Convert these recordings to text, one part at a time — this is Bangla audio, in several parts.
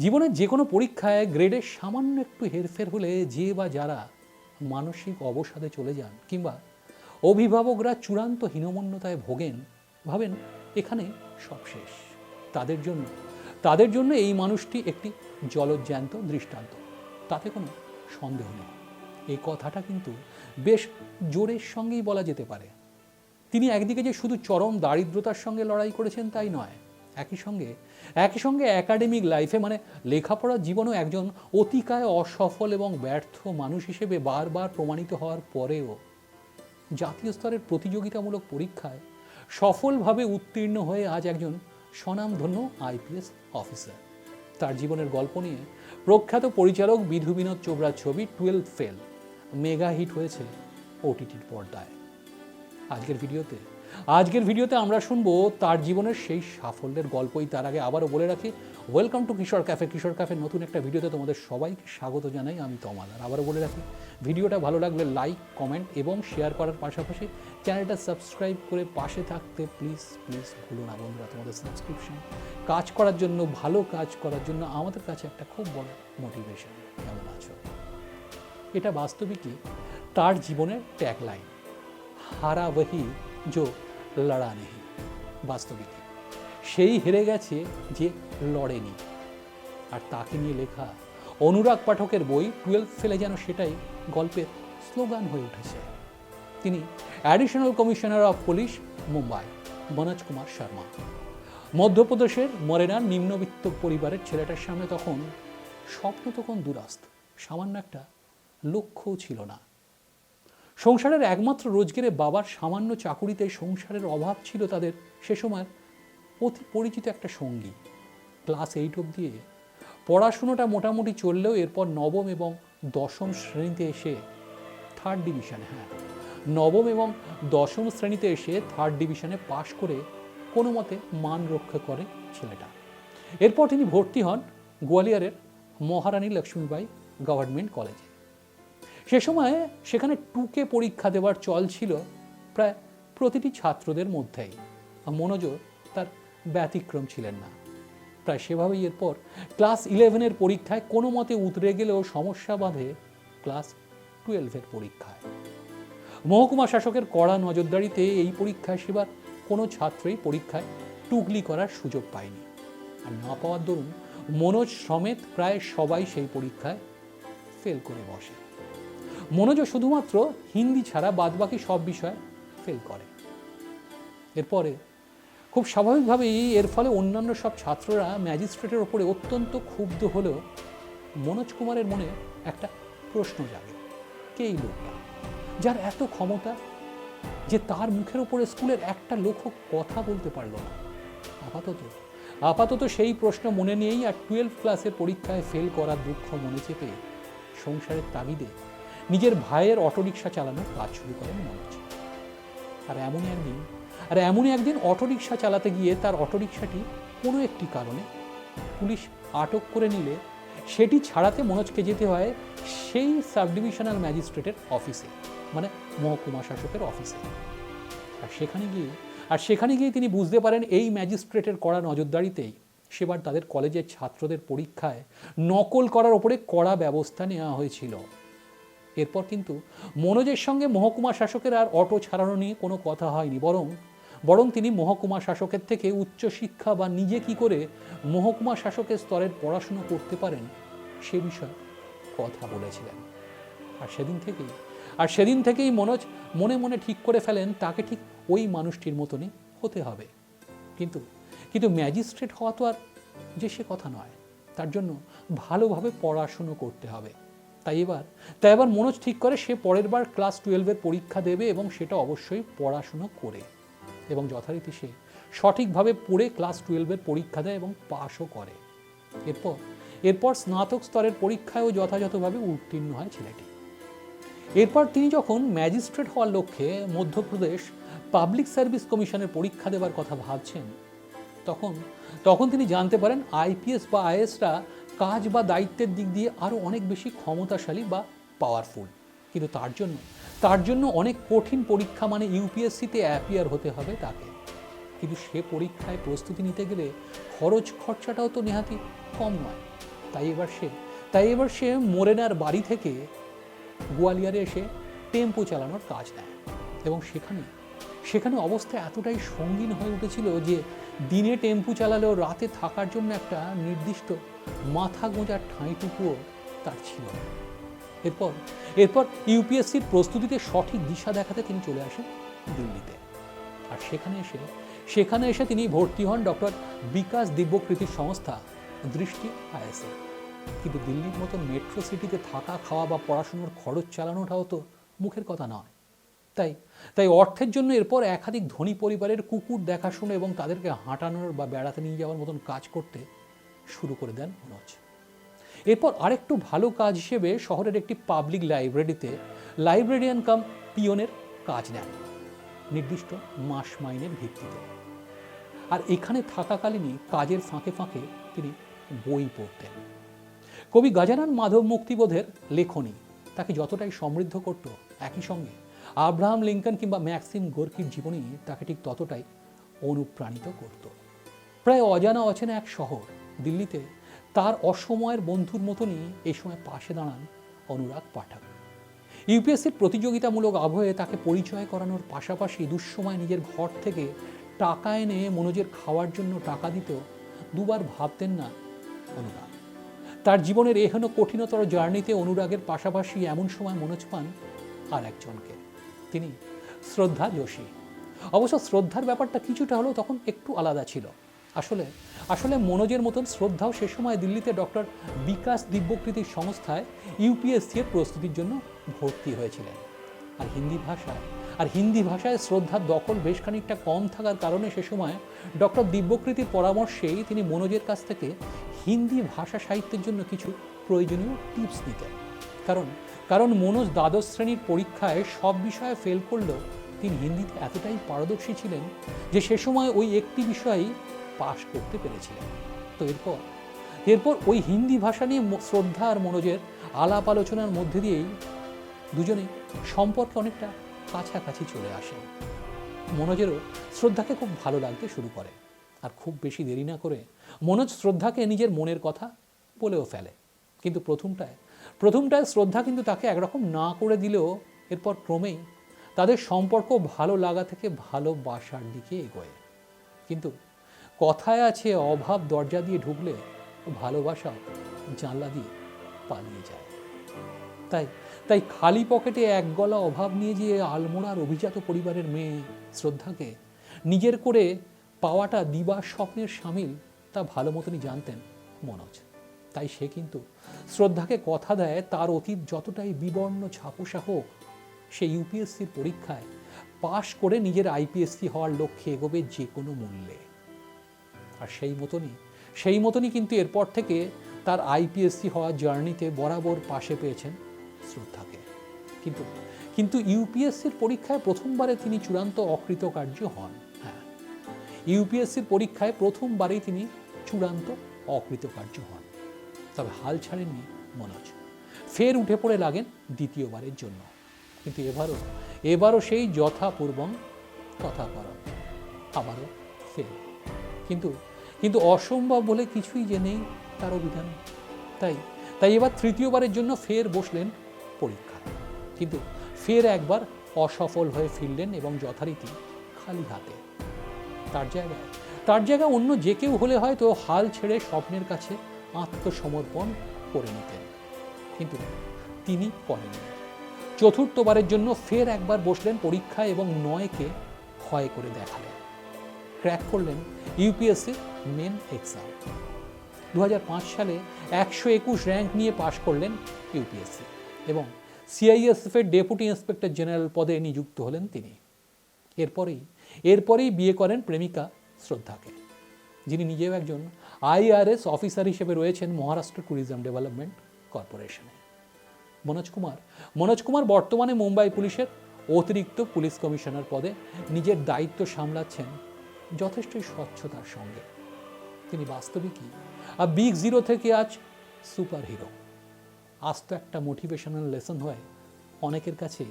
জীবনের যে কোনো পরীক্ষায় গ্রেডের সামান্য একটু হেরফের হলে যে বা যারা মানসিক অবসাদে চলে যান কিংবা অভিভাবকরা চূড়ান্ত হীনমন্যতায় ভোগেন, ভাবেন এখানে সব শেষ। তাদের জন্য তাদের জন্য এই মানুষটি একটি জলজ্যান্ত দৃষ্টান্ত। তাতে কোনো সন্দেহ নেই। এই কথাটা কিন্তু বেশ জোরের সঙ্গেই বলা যেতে পারে। তিনি একদিকে যে শুধু চরম দারিদ্রতার সঙ্গে লড়াই করেছেন তাই নয় একই সঙ্গে একই সঙ্গে একাডেমিক লাইফে মানে লেখাপড়ার জীবনেও একজন অতিকায় অসফল এবং ব্যর্থ মানুষ হিসেবে বারবার প্রমাণিত হওয়ার পরেও জাতীয় স্তরের প্রতিযোগিতামূলক পরীক্ষায় সফলভাবে উত্তীর্ণ হয়ে আজ একজন স্বনামধন্য আইপিএস অফিসার তার জীবনের গল্প নিয়ে প্রখ্যাত পরিচালক বিধু বিনোদ চোপড়ার ছবি টুয়েলভ ফেল মেগা হিট হয়েছে ওটিটির পর্দায়। আজকের ভিডিওতে আজকের ভিডিওতে আমরা শুনব তার জীবনের সেই সাফল্যের গল্পই। তার আগে আবারও বলে রাখি welcome to Kishore cafe Kishore ক্যাফের নতুন একটা ভিডিওতে তোমাদের সবাইকে স্বাগত জানাই। আমি তমাল আর আবারও বলে রাখি, ভিডিওটা ভালো লাগলে লাইক কমেন্ট এবং শেয়ার করার পাশাপাশি চ্যানেলটা সাবস্ক্রাইব করে পাশে থাকতে প্লিজ প্লিজ ভুলো না বন্ধুরা তোমাদের সাবস্ক্রিপশন কাজ করার জন্য, ভালো কাজ করার জন্য আমাদের কাছে একটা খুব বড় মোটিভেশন কেমন আছো? এটা বাস্তবিকই তার জীবনের ট্যাগলাইন হারা वही जो লড়া নেই বাস্তবিক সেই হেরে গেছে যে লড়েনি আর তাকে নিয়ে লেখা অনুরাগ পাঠকের বই টুয়েলভ ফেলে যেন সেটাই গল্পের স্লোগান হয়ে উঠেছে তিনি additional commissioner of police Mumbai Manoj Kumar Sharma মধ্যপ্রদেশের মরেনার নিম্নবিত্ত পরিবারের ছেলেটার সামনে তখন স্বপ্ন তখন দুরাস্ত, সামান্য একটা লক্ষ্যও ছিল না। সংসারের একমাত্র রোজগারে বাবার সামান্য চাকুরিতে সংসারের অভাব ছিল তাদের সে সময় অতি পরিচিত একটা সঙ্গী। ক্লাস এইট অব দিয়ে পড়াশুনোটা মোটামুটি চললেও এরপর নবম এবং দশম শ্রেণীতে এসে থার্ড ডিভিশনে হ্যাঁ। নবম এবং দশম শ্রেণীতে এসে থার্ড ডিভিশনে পাশ করে কোনো মতে মান রক্ষা করে ছেলেটা। এরপর তিনি ভর্তি হন গোয়ালিয়রের মহারানী লক্ষ্মীবাই গভর্নমেন্ট কলেজে। সে সময় সেখানে টুকে পরীক্ষা দেওয়ার চল ছিল প্রায় প্রতিটি ছাত্রদের মধ্যেই। মনোজ তার ব্যতিক্রম ছিলেন না। প্রায় সেভাবেই এরপর ক্লাস ইলেভেনের পরীক্ষায় কোনো মতে উতরে গেলেও সমস্যা বাঁধে ক্লাস টুয়েলভের পরীক্ষায়। মহকুমা শাসকের কড়া নজরদারিতে এই পরীক্ষায় সেবার কোনো ছাত্রই পরীক্ষায় টুকলি করার সুযোগ পায়নি। আর না পাওয়ার দরুন মনোজ সমেত প্রায় সবাই সেই পরীক্ষায় ফেল করে বসে। মনোজ শুধুমাত্র হিন্দি ছাড়া বাদবাকি সব বিষয় ফেল করে। এরপরে খুব স্বাভাবিকভাবেই এর ফলে অন্যান্য সব ছাত্ররা ম্যাজিস্ট্রেটের ওপরে অত্যন্ত ক্ষুব্ধ হলেও মনোজ কুমারের মনে একটা প্রশ্ন জাগে, কে এই লোকটা? যার এত ক্ষমতা যে তার মুখের ওপরে স্কুলের একটা লোকও কথা বলতে পারল না। আপাতত আপাতত সেই প্রশ্ন মনে নিয়েই আর টুয়েলভ ক্লাসের পরীক্ষায় ফেল করার দুঃখ মনে চেপে সংসারের তাগিদে নিজের ভাইয়ের অটোরিকশা চালানোর কাজ শুরু করেন মনোজ। আর এমনই একদিন, আর এমনই একদিন অটোরিকশা চালাতে গিয়ে তার অটোরিকশাটি কোনো একটি কারণে পুলিশ আটক করে নিলে সেটি ছাড়াতে মনোজকে যেতে হয় সেই সাব ডিভিশনাল ম্যাজিস্ট্রেটের অফিসে মানে মহকুমা শাসকের অফিসে। আর সেখানে গিয়ে, আর সেখানে গিয়ে তিনি বুঝতে পারেন এই ম্যাজিস্ট্রেটের কড়া নজরদারিতেই সেবার তাদের কলেজের ছাত্রদের পরীক্ষায় নকল করার ওপরে কড়া ব্যবস্থা নেওয়া হয়েছিল। এরপর কিন্তু মনোজের সঙ্গে মহকুমা শাসকের আর অটো ছাড়ানো নিয়ে কোনো কথা হয়নি, বরং বরং তিনি মহকুমা শাসকের থেকে উচ্চশিক্ষা বা নিজে কি করে মহকুমা শাসকের স্তরের পড়াশুনো করতে পারেন সে বিষয়ে কথা বলেছিলেন। আর সেদিন থেকেই, আর সেদিন থেকেই মনোজ মনে মনে ঠিক করে ফেলেন তাকে ঠিক ওই মানুষটির মতনই হতে হবে। কিন্তু কিন্তু ম্যাজিস্ট্রেট হওয়া তো আর যে সে কথা নয়, তার জন্য ভালোভাবে পড়াশুনো করতে হবে। তাই এবার। তাই এবার মনোজ ঠিক করে সে পরের বার ক্লাস টুয়েলভের পরীক্ষা দেবে এবং সেটা অবশ্যই পড়াশুনো করে এবং যথারীতি সে সঠিকভাবে পড়ে ক্লাস টুয়েলভের পরীক্ষা দেয় এবং পাশও করে। এরপর এরপর স্নাতক স্তরের পরীক্ষায়ও যথাযথভাবে উত্তীর্ণ হয় ছেলেটি। এরপর তিনি যখন ম্যাজিস্ট্রেট হওয়ার লক্ষ্যে মধ্যপ্রদেশ পাবলিক সার্ভিস কমিশনের পরীক্ষা দেওয়ার কথা ভাবছেন, তখন তখন তিনি জানতে পারেন আইপিএস বা আইএসরা কাজ বা দায়িত্বের দিক দিয়ে আরও অনেক বেশি ক্ষমতাশালী বা পাওয়ারফুল কিন্তু তার জন্য তার জন্য অনেক কঠিন পরীক্ষা মানে ইউপিএসসিতে অ্যাপিয়ার হতে হবে তাকে। কিন্তু সে পরীক্ষায় প্রস্তুতি নিতে গেলে খরচ খরচাটাও তো নেহাতি কম নয়। তাই এবার সে, তাই এবার সে মোরেনার বাড়ি থেকে গোয়ালিয়ারে এসে টেম্পো চালানোর কাজ নেয়। এবং সেখানে সেখানে অবস্থা এতটাই সঙ্গীন হয়ে উঠেছিল যে দিনে টেম্পু চালালেও রাতে থাকার জন্য একটা নির্দিষ্ট মাথা গোঁজার ঠাঁইটুকুও তার ছিল না। এরপর এরপর ইউপিএসসির প্রস্তুতিতে সঠিক দিশা দেখাতে তিনি চলে আসেন দিল্লিতে। আর সেখানে এসে সেখানে এসে তিনি ভর্তি হন ডক্টর বিকাশ দিব্যকৃতির সংস্থা দৃষ্টি আইএসএ। কিন্তু দিল্লির মতন মেট্রো সিটিতে থাকা, খাওয়া বা পড়াশুনোর খরচ চালানোটাও তো মুখের কথা নয়। তাই তাই অর্থের জন্য এরপর একাধিক ধনী পরিবারের কুকুর দেখাশুনো এবং তাদেরকে হাঁটানোর বা বেড়াতে নিয়ে যাওয়ার মতন কাজ করতে শুরু করে দেন মনোজ। এরপর আরেকটু ভালো কাজ হিসেবে শহরের একটি পাবলিক লাইব্রেরিতে লাইব্রেরিয়ান কাম পিয়নের কাজ নেন, নির্দিষ্ট মাস মাইনের ভিত্তিতে। আর এখানে থাকাকালীনই কাজের ফাঁকে ফাঁকে তিনি বই পড়তেন। কবি গজানন মাধব মুক্তিবোধের লেখনী, তাকে যতটাই সমৃদ্ধ করত একই সঙ্গে আব্রাহাম লিঙ্কন কিংবা ম্যাক্সিম গোর্কির জীবনী তাকে ঠিক ততটাই অনুপ্রাণিত করত। প্রায় অজানা অচেনা এক শহর দিল্লিতে, তার অসময়ের বন্ধুর মতনই এই সময় পাশে দাঁড়ান অনুরাগ পাঠক। ইউপিএসসির প্রতিযোগিতামূলক আবহে তাকে পরিচয় করানোর পাশাপাশি দুঃসময় নিজের ঘর থেকে টাকা এনে মনোজের খাওয়ার জন্য টাকা দিত দুবার ভাবতেন না অনুরাগ। তার জীবনের এহেন কঠিনতর জার্নিতে অনুরাগের পাশাপাশি এমন সময় মনোজ পান আর একজনকে। তিনি শ্রদ্ধা যোশী। অবশ্য শ্রদ্ধার ব্যাপারটা কিছুটা হলেও তখন একটু আলাদা ছিল। আসলে আসলে মনোজের মতন শ্রদ্ধাও সে সময় দিল্লিতে ডক্টর বিকাশ দিব্যকৃতির সংস্থায় ইউপিএসসি এর প্রস্তুতির জন্য ভর্তি হয়েছিলেন। আর হিন্দি ভাষায়, আর হিন্দি ভাষায় শ্রদ্ধার দখল বেশ খানিকটা কম থাকার কারণে সে সময় ডক্টর দিব্যকৃতির পরামর্শেই তিনি মনোজের কাছ থেকে হিন্দি ভাষা সাহিত্যের জন্য কিছু প্রয়োজনীয় টিপস নিতেন। কারণ কারণ মনোজ দ্বাদশ শ্রেণির পরীক্ষায় সব বিষয়ে ফেল করলেও তিনি হিন্দিতে এতটাই পারদর্শী ছিলেন যে সে সময় ওই একটি বিষয়েই পাশ করতে পেরেছিলেন। তো এরপর এরপর ওই হিন্দি ভাষা নিয়ে শ্রদ্ধা আর মনোজের আলাপ আলোচনার মধ্যে দিয়েই দুজনে সম্পর্কে অনেকটা কাছাকাছি চলে আসেন। মনোজেরও শ্রদ্ধাকে খুব ভালো লাগতে শুরু করে আর খুব বেশি দেরি না করে মনোজ শ্রদ্ধাকে নিজের মনের কথা বলেও ফেলে। কিন্তু প্রথমটায় প্রথমটায় শ্রদ্ধা কিন্তু তাকে একরকম না করে দিলেও এরপর ক্রমেই তাদের সম্পর্ক ভালো লাগা থেকে ভালোবাসার দিকে এগোয়। কিন্তু কথায় আছে অভাব দরজা দিয়ে ঢুকলে ভালোবাসা জানলা দিয়ে পালিয়ে যায়। তাই তাই খালি পকেটে এক গলা অভাব নিয়ে যে আলমোড়ার অভিজাত পরিবারের মেয়ে শ্রদ্ধাকে নিজের করে পাওয়াটা দিবা স্বপ্নের সামিল তা ভালো মতনই জানতেন মনোজ। তাই সে কিন্তু শ্রদ্ধাকে কথা দেয় তার অতীত যতটাই বিবর্ণ ছাপোসা হোক সে ইউপিএসসির পরীক্ষায় পাশ করে নিজের আইপিএসসি হওয়ার লক্ষ্যে এগোবে যে কোনো মূল্যে। আর সেই মতনই সেই মতনই কিন্তু এরপর থেকে তার আইপিএসসি হওয়ার জার্নিতে বরাবর পাশে পেয়েছেন শ্রদ্ধাকে। কিন্তু কিন্তু ইউপিএসসির পরীক্ষায় প্রথমবারে তিনি চূড়ান্ত অকৃতকার্য হন। হ্যাঁ ইউপিএসসির পরীক্ষায় প্রথমবারেই তিনি চূড়ান্ত অকৃতকার্য হন। তবে হাল ছাড়েননি মনোজ। ফের উঠে পড়ে লাগেন দ্বিতীয়বারের জন্য। কিন্তু এবারও এবারও সেই যথাপূর্বং তথা করণ আবারও ফের। কিন্তু কিন্তু অসম্ভব বলে কিছুই যে নেই, তার অভিধান। তাই তাই এবার তৃতীয়বারের জন্য ফের বসলেন পরীক্ষা। কিন্তু ফের একবার অসফল হয়ে ফিরলেন এবং যথারীতি খালি হাতে। তার জায়গায় তার জায়গায় অন্য যে কেউ হলে হয়তো হাল ছেড়ে স্বপ্নের কাছে আত্মসমর্পণ করে নিতেন। কিন্তু তিনি করেননি। চতুর্থবারের জন্য ফের একবার বসলেন পরীক্ষায় এবং নয়কে ক্ষয় করে দেখালেন। ক্র্যাক করলেন ইউপিএসসি মেন এক্সাম দু হাজার পাঁচ সালে একশো একুশ র্যাঙ্ক নিয়ে পাশ করলেন ইউপিএসসি এবং সিআইএসএফের ডেপুটি ইন্সপেক্টর জেনারেল পদে নিযুক্ত হলেন তিনি। এরপরেই এরপরেই বিয়ে করেন প্রেমিকা শ্রদ্ধাকে, যিনি নিজেও একজন আইআরএস অফিসার হিসেবে রয়েছেন মহারাষ্ট্র ট্যুরিজম ডেভেলপমেন্ট কর্পোরেশনে মনোজ কুমার মনোজ কুমার বর্তমানে মুম্বাই পুলিশের অতিরিক্ত পুলিশ কমিশনার পদে নিজের দায়িত্ব সামলাচ্ছেন যথেষ্টই স্বচ্ছতার সঙ্গে। তিনি বাস্তবিকই আর বিগ জিরো থেকে আজ সুপার হিরো আজ তো একটা মোটিভেশনাল লেসন হয় অনেকের কাছে।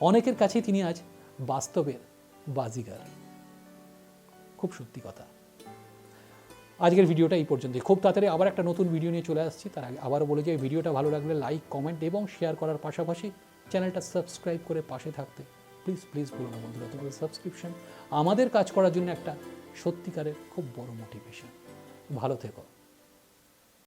অনেকের কাছে তিনি আজ বাস্তবের বাজিগার। খুব সত্যি কথা। আজকের ভিডিওটা এই পর্যন্তই। খুব তাড়াতাড়ি আবার একটা নতুন ভিডিও নিয়ে চলে আসছি। তার আগে আবারও বলে যে ভিডিওটা ভালো লাগলে লাইক কমেন্ট এবং শেয়ার করার পাশাপাশি চ্যানেলটা সাবস্ক্রাইব করে পাশে থাকতে। প্লিজ প্লিজ বলুন বন্ধুরা তোমাদের সাবস্ক্রিপশন আমাদের কাজ করার জন্য একটা সত্যিকারের খুব বড় মোটিভেশন ভালো থেকো।